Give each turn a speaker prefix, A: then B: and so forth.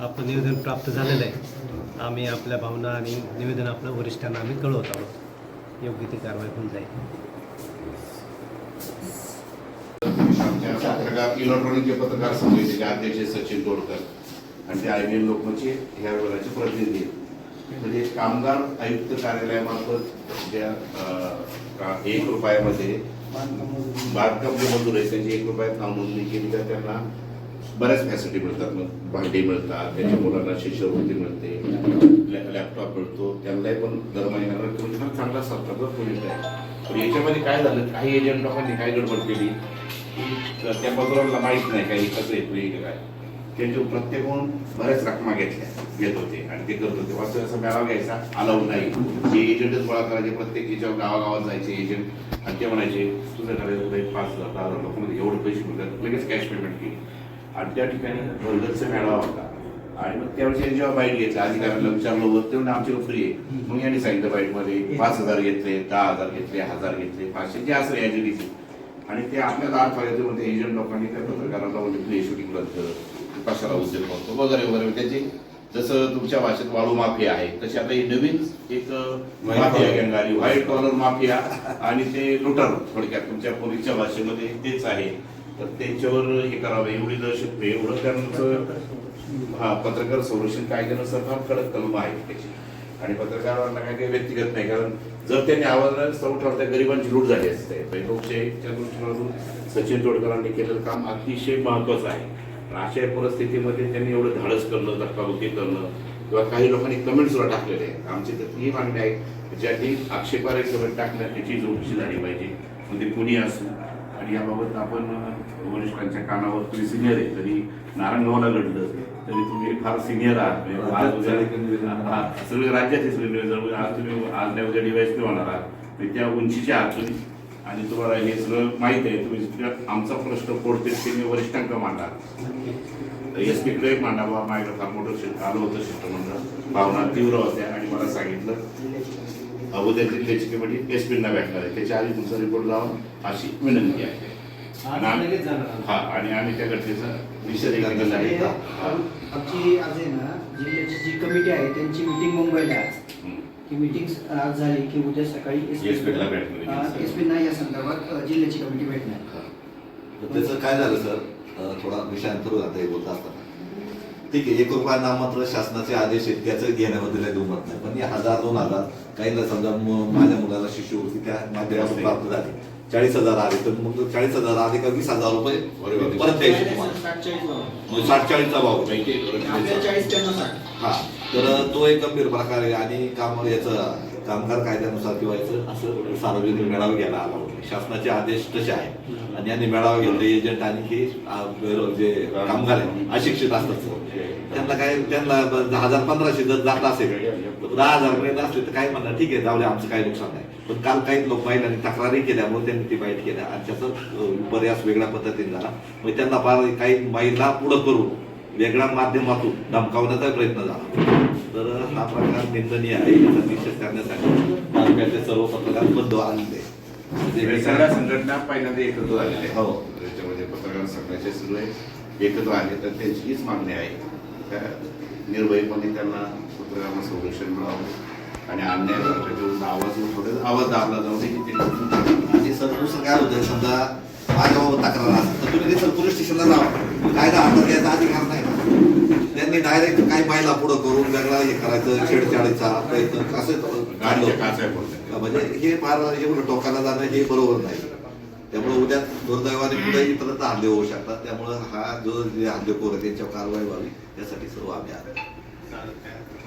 A: आपलं निवेदन प्राप्त झालेलं आहे. आम्ही आपल्या भावना आणि निवेदन आपल्या वरिष्ठांना आम्ही कळवत आहोत. योग्य ती कारवाई होऊन जाईल.
B: आमच्या पत्रकार इलेक्ट्रॉनिकचे पत्रकार समितीचे अध्यक्ष सचिन तोडकर आणि ते आय बी एम लोकमतचे ह्या विभागाचे प्रतिनिधी म्हणजे कामगार आयुक्त कार्यालयामार्फत ज्या एक रुपयामध्ये बांधकाम जे मजूर आहेत त्यांची एक रुपयात नाव नोंदणी केली तर त्यांना बऱ्याच फॅसिलिटी मिळतात. मग भांडी मिळतात त्यांच्या मुलांना शिष्यवृत्ती मिळते. लॅपटॉप मिळतो. त्यांनाही पण दर महिन्याला तुम्ही फार चांगला सरकारचा प्रोजेक्ट आहे पण याच्यामध्ये काय झालं? काही एजंट लोकांनी काय गडबड केली? की त्या पत्राला माहीत नाही काही कसं येतो काय? त्यांच्या प्रत्येकहून बऱ्याच रकमा घेतल्या घेत होते आणि ते करत होते. वास्तव असं मेळावा घ्यायचा अलाउड नाही. जे एजंटच गोळा करायचे प्रत्येक याच्यावर गावागावात जायचे एजंट आणि ते म्हणायचे तुझ्याकडे एवढे पाच हजार दहा हजार लोकांमध्ये एवढे पैसे मिळतात. लगेच कॅश पेमेंट केली. आणि त्या ठिकाणी भरगतचा मेळावा होता. आणि मग त्यावेळेस जेव्हा बाईट घेतला अधिकाऱ्यांना विचारलं होतं तेवढं आमच्याकडे फ्री आहे. मग यांनी सांगितलं बाईटमध्ये पाच हजार घेतले दहा हजार घेतले हजार घेतले पाचशे जे असं एजंटीचे आणि ते आपल्या दार फायदे मध्ये एजंट लोकांनी त्या पत्रकारांना म्हणजे प्ले शूटिंग रद्द कशाला उद्योग करतो? वगैरे वगैरे. त्याची जसं तुमच्या भाषेत वाळू माफिया आहे तशी आता ही नवीन एक माफिया गँग आली. व्हाईट कॉलर माफिया आणि ते लुटर थोडक्यात तुमच्या पूर्वीच्या भाषेमध्ये तेच आहे. तर त्यांच्यावर हे करावं एवढी दहशत एवढं त्यांचं हा पत्रकार संरक्षण कायद्यानुसार फार कडक कलम आहे त्याची. आणि पत्रकारांना काय काही व्यक्तिगत नाही कारण जर त्यांनी आवाज सर्व तर गरिबांची लूट झाली असते. पण लोकशाहीच्या सचिन तोडकरांनी केलेलं काम अतिशय महत्वाचं आहे. अशा परिस्थितीमध्ये त्यांनी एवढं धाडस करणं धक्काबुक्की करणं किंवा काही लोकांनी कमेंट सुद्धा टाकलेले आहेत. आमची तर ही मागणी आहे ज्यांनी आक्षेपार्ह कमेंट टाकल्या त्याची चौकशी झाली पाहिजे. म्हणजे कुणी असू आणि याबाबत आपण वरिष्ठांच्या कानावर तुम्ही सिनियर आहे तरी नारायणगावला घडलं तरी तुम्ही फार सिनियर आहात. म्हणजे सगळे राज्याचे सगळे आज तुम्ही आज नाही उद्या डिवाइस होणार आहात. म्हणजे त्या उंचीचे आहात तुम्ही आणि तुम्हाला हे सगळं माहीत आहे तुम्ही आमचा प्रश्न कोणते ते मी वरिष्ठांक मांडा एस पी कडे मांडावा माझ्या फार मोठं आलं होतं शिष्टमंडळ भावना तीव्र होत्या आणि मला सांगितलं. अगोदर जिल्ह्याची कमिटी एस पीना भेटणार आहे. त्याच्या आधी तुमचा रिपोर्ट जावा अशी विनंती आहे. आणि आम्ही- हा आणि आम्ही त्या घटनेचा विषय आहे. हा.
C: आमची आज आहे ना जिल्ह्याची जी कमिटी आहे त्यांची मीटिंग मुंबईला आहे. ती मीटिंग आज झाली की उद्या सकाळी
B: SP ला भेटणार आहे.
C: एस पी नाही या संदर्भात जिल्ह्याची कमिटी भेटणार.
D: तर त्याचं काय झालं सर थोडा विषयांतर हे बोलत असताना. ठीक आहे एक रुपया नाममात्र शासनाचे आदेश आहेत त्याचं घेण्याबद्दल काही दुमत नाही. पण हजार दोन हजार काहींना समजा म- माझ्या मुलाला शिष्यवृत्ती त्या माध्यमातून प्राप्त झाली. चाळीस हजार आले तर मग चाळीस हजार आले का वीस हजार रुपये परत द्यायचे तुम्हाला. साठ चाळीसचा भाव हा. तर तो एक गंभीर प्रकार आहे आणि काम याचं कामगार कायद्यानुसार किंवा याचं असं सार्वजनिक मेळावा घ्यायला आला होता. शासनाचे आदेश तसे आहे आणि यांनी मेळावा घेतले. एजंट आणि हे जे कामगार आहे अशिक्षित असतात. त्यांना काय त्यांना ब- हजार पंधराशे जर जात असेल दहा हजार पर्यंत असले तर काय म्हणणार? ठीक आहे जाऊ दे आमचं काही नुकसान नाही. पण काल काही लोक महिलांनी तक्रारी केल्यामुळे त्यांनी ती बाईट केल्या. आणि त्याचा बऱ्याच वेगळ्या पद्धतीने झाला. मग त्यांना फार काही महिला पुढं करून वेगळ्या माध्यमातून धमकावण्याचा प्रयत्न झाला. तर हा प्रकार निंदनीय आहे याचा निषेध करण्यासाठी तालुक्यातले सर्व पत्रकार बंद आलेले
B: म्हणजे सगळ्या संघटना पहिल्यांदा एकत्र झालेल्या आहेत.
D: हो.
B: त्याच्यामध्ये पत्रकार संघाचे सगळे एकत्र आले तर त्यांची हीच मागणी आहे. त्या निर्भयपणे त्यांना पत्रकारांना संरक्षण मिळावं आणि अन्याय आवाज उठवले आवाज दाबला जाऊ नये
D: आणि सर दुसरं काय होतं समजा माझ्याबाबत तक्रार असेल तर तुम्ही सर पोलीस स्टेशनला जावा कायदा हातात घ्यायचा अधिकार नाही. ना. त्यांनी डायरेक्ट काही महिला पुढं करून वेगळा हे करायचं छेडछाडीचा प्रयत्न
B: पडल्या
D: म्हणजे हे फार एवढं टोकाला जाणं हे बरोबर नाही. त्यामुळे उद्या दुर्दैवाने पुढे इतरत्र हल्ले होऊ शकतात. त्यामुळे हा जो हल्लेखोर आहे त्यांच्यावर कारवाई व्हावी यासाठी सर्व आम्ही
A: आम्ही